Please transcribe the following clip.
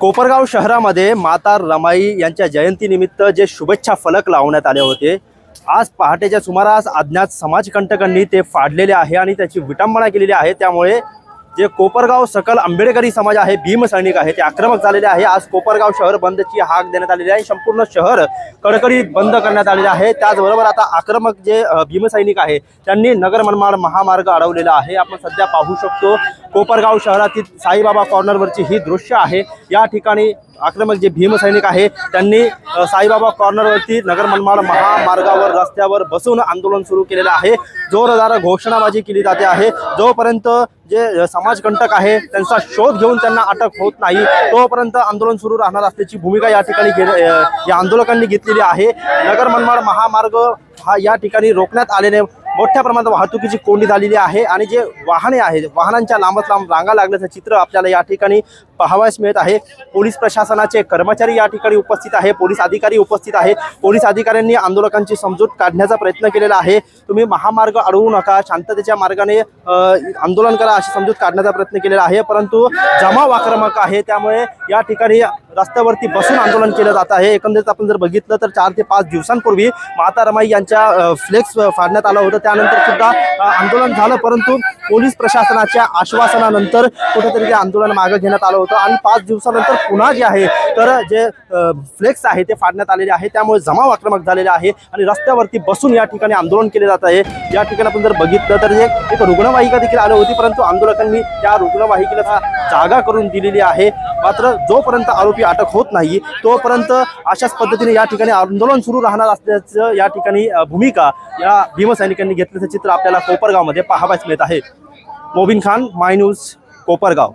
कोपरगाव शहरामध्ये माता रमाई यांच्या जयंतीनिमित्त जे शुभेच्छा फलक लावण्यात आले होते आज पहाटेच्या सुमारास अज्ञात समाजकंटकांनी ते फाडलेले आहे आणि त्याची विटंबना केलेली आहे. त्यामुळे जे कोपरगाव सकल आंबेडकरी समाज आहे भीमसैनिक आहे ते आक्रमक झालेले आहे. आज कोपरगाव शहर बंदची हाक देण्यात आलेली आहे संपूर्ण शहर कडकडीत बंद करण्यात आलेले आहे. त्याचबरोबर आता आक्रमक जे भीमसैनिक आहे त्यांनी नगर मनमाड महामार्ग अडवलेला आहे. आपण सध्या पाहू शकतो कोपरगाव शहरातील साईबाबा कॉर्नरवरची ही दृश्य आहे. या ठिकाणी आक्रमक जे भीमसैनिक आहे त्यांनी साईबाबा कॉर्नरवरती नगर मनमाड महामार्गावर रस्त्यावर बसून आंदोलन सुरू केलेलं आहे. जोरदार घोषणाबाजी केली जाते आहे. जोपर्यंत जे समाजकंटक आहे त्यांचा शोध घेऊन त्यांना अटक होत नाही तोपर्यंत आंदोलन सुरू राहणार असल्याची भूमिका या ठिकाणी घे- या आंदोलकांनी घेतलेली आहे. नगर मनमाड महामार्ग हा या ठिकाणी रोखण्यात आलेले मोठ्या प्रमाणात वाहतुकीची कोंडी झालेली आहे आणि जे वाहने आहेत वाहनांच्या लांबच लांब रांगा लागल्याचं चित्र आपल्याला या ठिकाणी पाहावयास मिळत आहे. पोलीस प्रशासनाचे कर्मचारी या ठिकाणी उपस्थित आहे पोलीस अधिकारी उपस्थित आहे पोलीस अधिकाऱ्यांनी आंदोलकांची समजूत काढण्याचा प्रयत्न केलेला आहे. तुम्ही महामार्ग अडवू नका शांततेच्या मार्गाने आंदोलन करा अशी समजूत काढण्याचा प्रयत्न केलेला आहे. परंतु जमाव आक्रमक आहे त्यामुळे या ठिकाणी रस्त्यावरती बसून आंदोलन केलं जात आहे. एकंदरीत आपण जर बघितलं तर चार ते पाच दिवसांपूर्वी माता रमाई यांच्या फ्लेक्स फाडण्यात आलं होतं. त्यानंतर सुद्धा आंदोलन झालं परंतु पोलीस प्रशासनाच्या आश्वासनानंतर कुठेतरी ते आंदोलन मागे घेण्यात आलं होतं. आणि पाच दिवसानंतर पुन्हा जे आहे तर जे फ्लेक्स आहे ते फाडण्यात आलेले आहे. त्यामुळे जमाव आक्रमक झालेले आहे आणि रस्त्यावरती बसून या ठिकाणी आंदोलन केले जात आहे. या ठिकाणी आपण जर बघितलं तर हे एक रुग्णवाहिका देखील आली होती परंतु आंदोलकांनी त्या रुग्णवाहिकेला जागा करून दिलेली आहे. मात्र जोपर्यंत आरोपी अटक होत नाही. तोपर्यंत अशाच पद्धतीने या ठिकाणी आंदोलन सुरू राहणार असल्याचं या ठिकाणी भूमिका या भीमसैनिकांनी घेतल्याचं चित्र आपल्याला कोपरगावमध्ये पाहावयास मिळत आहे. Mobin Khan my news Kopargaon.